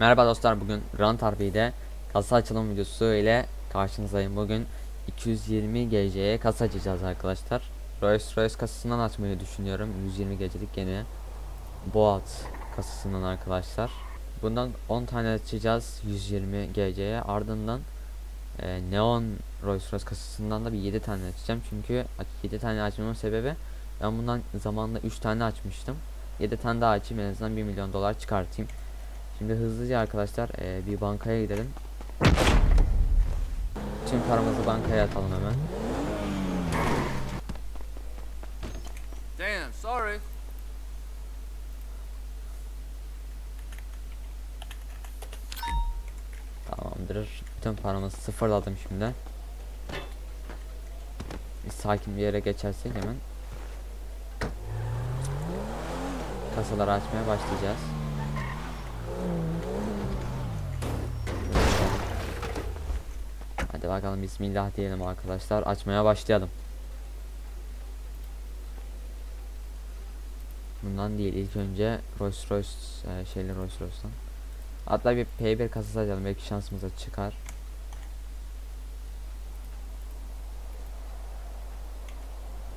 Merhaba dostlar bugün Run RP'de kasa açılım videosu ile karşınızdayım. Bugün 220 GC'ye kasa açacağız arkadaşlar. Rolls Royce kasasından açmayı düşünüyorum. 120 gecelik yeni Boat kasasından arkadaşlar. Bundan 10 tane açacağız 120 GC'ye. Ardından e, Neon Rolls Royce kasasından da bir 7 tane açacağım. Çünkü 7 tane açmamın sebebi ben bundan zamanında 3 tane açmıştım. 7 tane daha açayım en azından 1 milyon dolar çıkartayım. Şimdi hızlıca arkadaşlar eee, bir bankaya gidelim. Tüm paramızı bankaya atalım hemen. Damn, sorry. Tamamdır. Bütün paramızı sıfırladım şimdi. Bir sakin bir yere geçersek hemen kasaları açmaya başlayacağız. Hadi bakalım bismillah diyelim arkadaşlar. Açmaya başlayalım. Bundan değil ilk önce Rolls Royce e, şeyler Rolls Royce'dan. Hatta bir P1 kasası açalım belki şansımıza çıkar.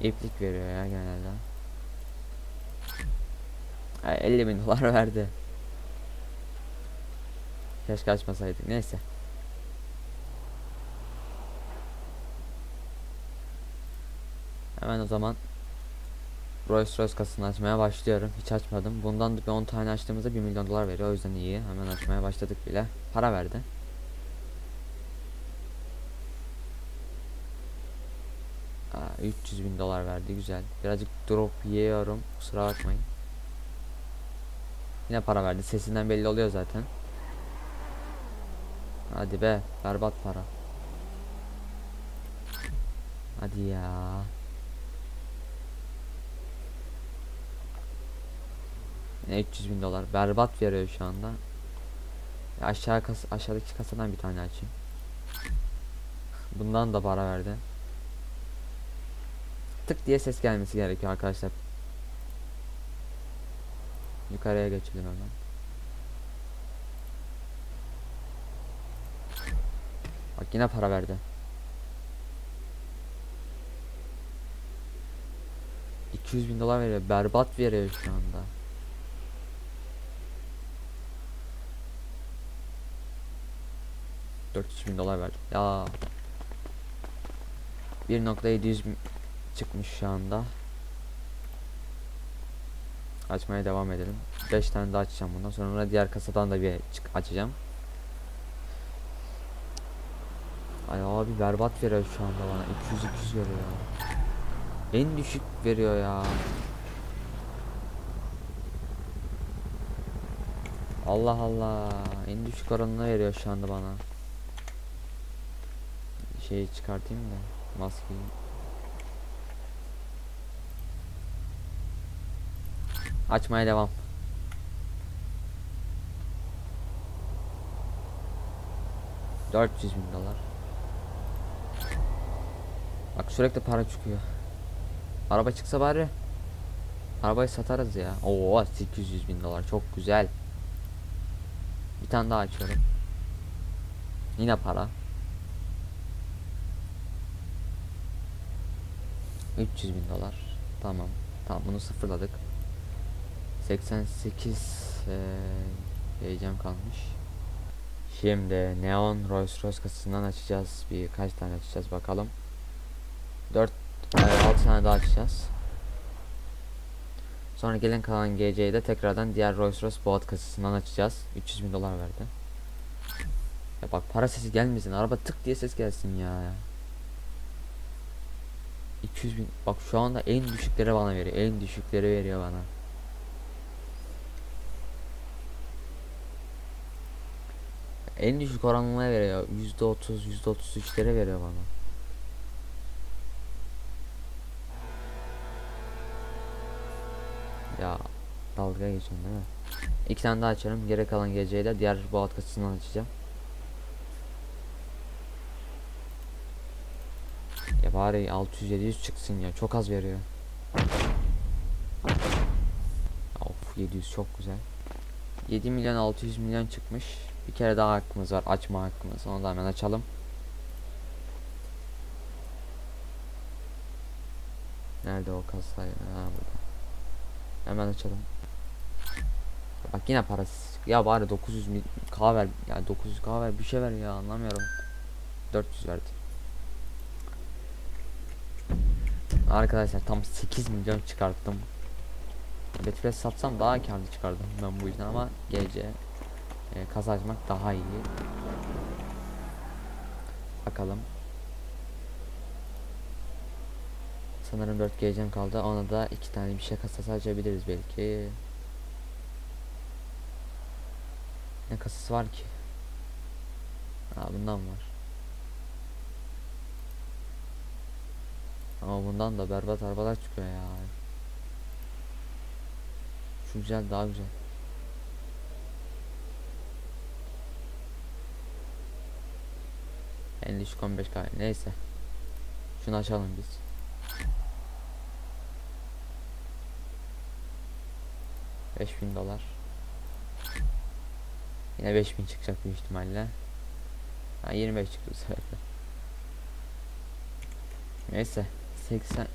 İplik veriyor ya genelde. Ay, 50 bin dolar verdi. Keşke açmasaydık. Neyse. Hemen o zaman Rolls Royce kasasını açmaya başlıyorum. Hiç açmadım. Bundan da bir 10 tane açtığımızda 1 milyon dolar veriyor. O yüzden iyi. Hemen açmaya başladık bile. Para verdi. Aa, 300 bin dolar verdi. Güzel. Birazcık drop yiyorum. Kusura bakmayın. Yine para verdi. Sesinden belli oluyor zaten. Hadi be. Berbat para. Hadi ya. Yine 300 bin dolar. Berbat veriyor şu anda. Ya Aşağı kas aşağıdaki kasadan bir tane açayım. Bundan da para verdi. Tık diye ses gelmesi gerekiyor arkadaşlar. Yukarıya geçelim hemen. Bak yine para verdi. ...200 bin dolar veriyor. Berbat veriyor şu anda. ...400 bin dolar verdi. Ya... ...1.700 bin çıkmış şu anda. Açmaya devam edelim. 5 tane daha açacağım bundan sonra diğer kasadan da bir çık açacağım. Ay abi berbat veriyor şu anda bana. 200 200 veriyor. En düşük veriyor ya. Allah Allah. En düşük oranını veriyor şu anda bana. Şeyi çıkartayım da maskeyi. Açmaya devam. Dört yüz bin dolar. Bak sürekli para çıkıyor. Araba çıksa bari. Arabayı satarız ya. Oo 800 bin dolar çok güzel. Bir tane daha açıyorum. Yine para. 300 bin dolar. Tamam. Tamam bunu sıfırladık. 88 eee heyecan kalmış. Şimdi Neon Rolls Royce kasasından açacağız. Birkaç tane açacağız bakalım. 4 6 tane daha açacağız. Sonra gelen kalan GC'yi de tekrardan diğer Rolls Royce Boat kasasından açacağız. 300 bin dolar verdi. Ya bak para sesi gelmesin. Araba tık diye ses gelsin ya. 200 bin. Bak şu anda en düşükleri bana veriyor. En düşükleri veriyor bana. En düşük oranına veriyor. Yüzde otuz, yüzde otuz üçlere veriyor bana. Ya dalga geçiyorsun değil mi? İki tane daha açarım. Geri kalan geceyle diğer bu alt açacağım. Ya bari 600-700 çıksın ya. Çok az veriyor. Of 700 çok güzel. 7 milyon 600 milyon çıkmış. Bir kere daha hakkımız var. Açma hakkımız. Onu da hemen açalım. Nerede o kasa? Ha burada. Hemen açalım. Bak yine parasız. Ya bari 900 mil K ver. Ya 900 K ver bir şey ver ya anlamıyorum. 400 verdi. Arkadaşlar tam 8 milyon çıkarttım. Betfred satsam daha karlı çıkardım ben bu yüzden ama gece e, kasa daha iyi. Bakalım. Sanırım 4 gecem kaldı. Ona da iki tane bir şey kasası açabiliriz belki. Ne kasası var ki? Ha bundan var. Ama bundan da berbat arabalar çıkıyor ya. Şu güzel daha güzel. En düşük 15 k neyse. Şunu açalım biz. Beş bin dolar. Yine 5000 çıkacak büyük ihtimalle. Ha 25 çıktı bu sefer. Neyse 80 e,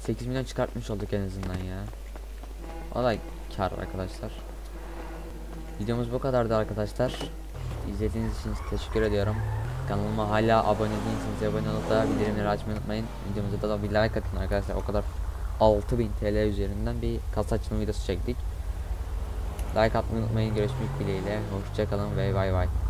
8 milyon çıkartmış olduk en azından ya. O da kar arkadaşlar. Videomuz bu kadardı arkadaşlar. İzlediğiniz için teşekkür ediyorum. Kanalıma hala abone değilseniz abone olup da bildirimleri açmayı unutmayın. Videomuza da bir like atın arkadaşlar. O kadar 6000 TL üzerinden bir kasa açılma videosu çektik. Like atmayı unutmayın. Görüşmek dileğiyle. Hoşçakalın ve bay bay.